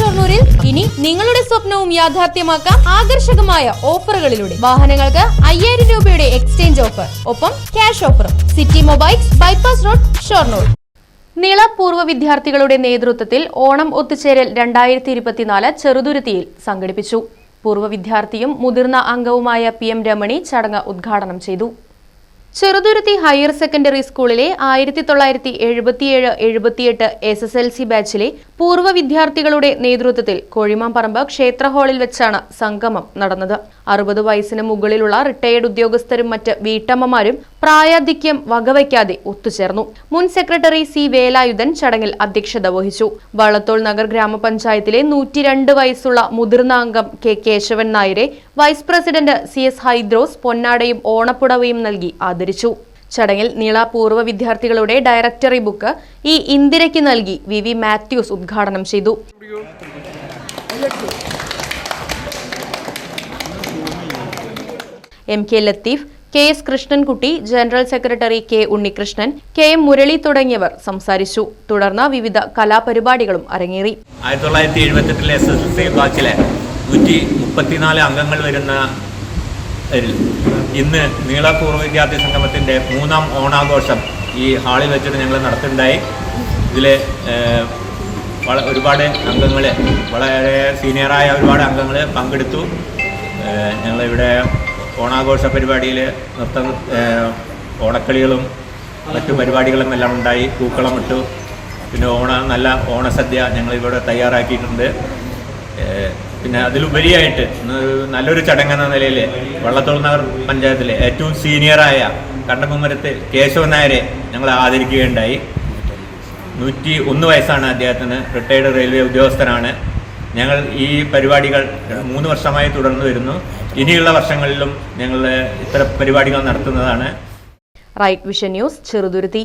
ഷൊർണൂരിൽ ഇനി നിങ്ങളുടെ സ്വപ്നവും യാഥാർത്ഥ്യമാക്കാം ആകർഷകമായ ഓഫറുകളിലൂടെ. വാഹനങ്ങൾക്ക് അയ്യായിരം രൂപയുടെ എക്സ്ചേഞ്ച് ഓഫർ ഒപ്പം ക്യാഷ് ഓഫറും. City mobiles bypass road Shoranur. Nila പൂർവ വിദ്യാർത്ഥികളുടെ നേതൃത്വത്തിൽ ഓണം ഒത്തുചേരൽ രണ്ടായിരത്തി ഇരുപത്തിനാല് ചെറുതുരുത്തിയിൽ സംഘടിപ്പിച്ചു. പൂർവ വിദ്യാർത്ഥിയും മുതിർന്ന അംഗവുമായ പി എം രമണി ചടങ്ങ് ഉദ്ഘാടനം ചെയ്തു. ചെറുതുരുത്തി ഹയർ സെക്കൻഡറി സ്കൂളിലെ ആയിരത്തി തൊള്ളായിരത്തി എഴുപത്തിയേഴ് എഴുപത്തിയെട്ട് എസ് എസ് എൽ സി ബാച്ചിലെ പൂർവ വിദ്യാർത്ഥികളുടെ നേതൃത്വത്തിൽ കോഴിമാമ്പറമ്പ് ക്ഷേത്ര ഹാളിൽ വെച്ചാണ് സംഗമം നടന്നത്. അറുപത് വയസ്സിന് മുകളിലുള്ള റിട്ടയേർഡ് ഉദ്യോഗസ്ഥരും മറ്റ് വീട്ടമ്മമാരും പ്രായാധിക്യം വകവയ്ക്കാതെ ഒത്തുചേർന്നു. മുൻ സെക്രട്ടറി സി വേലായുധൻ ചടങ്ങിൽ അധ്യക്ഷത വഹിച്ചു. വള്ളത്തോൾ നഗർ ഗ്രാമപഞ്ചായത്തിലെ നൂറ്റിരണ്ട് വയസ്സുള്ള മുതിർന്ന അംഗം കെ കേശവൻ നായരെ vice president C S Hydros പൊന്നാടയും ഓണപ്പുടവയും നൽകി ചടങ്ങിൽ നീള പൂർവ വിദ്യാർത്ഥികളുടെ ഡയറക്ടറി ബുക്ക് ഇ ഇന്ദിരയ്ക്ക് നൽകി വി വി മാത്യൂസ് ഉദ്ഘാടനം ചെയ്തു. M K Latheef K S Krishnankutty general secretary K Unnikrishnan K M Murali തുടങ്ങിയവർ സംസാരിച്ചു. തുടർന്ന് വിവിധ കലാപരിപാടികളും അരങ്ങേറി. ആയിരത്തി തൊള്ളായിരത്തി എഴുപത്തെട്ടിലെ എസ് എസ് എൽ സി ബാച്ചിലെ നൂറ്റി മുപ്പത്തിനാല് അംഗങ്ങൾ വരുന്ന ഇന്ന് നീള പൂർവ വിദ്യാർത്ഥി സംഗമത്തിന്റെ മൂന്നാം ഓണാഘോഷം ഈ ഹാളിൽ വെച്ചിട്ട് ഞങ്ങൾ നടത്തുന്നുണ്ടായി ഇതിൽ ഒരുപാട് അംഗങ്ങൾ വളരെ സീനിയറായ ഒരുപാട് അംഗങ്ങൾ പങ്കെടുത്തു. ഞങ്ങളിവിടെ ഓണാഘോഷ പരിപാടിയിൽ നൃത്തം ഓണക്കളികളും മറ്റു പരിപാടികളും എല്ലാം ഉണ്ടായി. പൂക്കളം ഇട്ടു. പിന്നെ ഓണ നല്ല ഓണസദ്യ ഞങ്ങളിവിടെ തയ്യാറാക്കിയിട്ടുണ്ട്. പിന്നെ അതിലുപരിയായിട്ട് നല്ലൊരു ചടങ്ങെന്ന നിലയിൽ വള്ളത്തോൾ നഗർ പഞ്ചായത്തിലെ ഏറ്റവും സീനിയറായ കണ്ടകുമരത്ത് കേശവ നായരെ ഞങ്ങൾ ആദരിക്കുകയുണ്ടായി. നൂറ്റി ഒന്ന് വയസ്സാണ് അദ്ദേഹത്തിന്. റിട്ടയർഡ് റെയിൽവേ ഉദ്യോഗസ്ഥനാണ്. ഞങ്ങൾ ഈ പരിപാടികൾ മൂന്ന് വർഷമായി തുടർന്നു വരുന്നു. ഇനിയുള്ള വർഷങ്ങളിലും ഞങ്ങൾ ഇത്തരം പരിപാടികൾ നടത്തുന്നതാണ്. Right vision news Cheruthuruthy.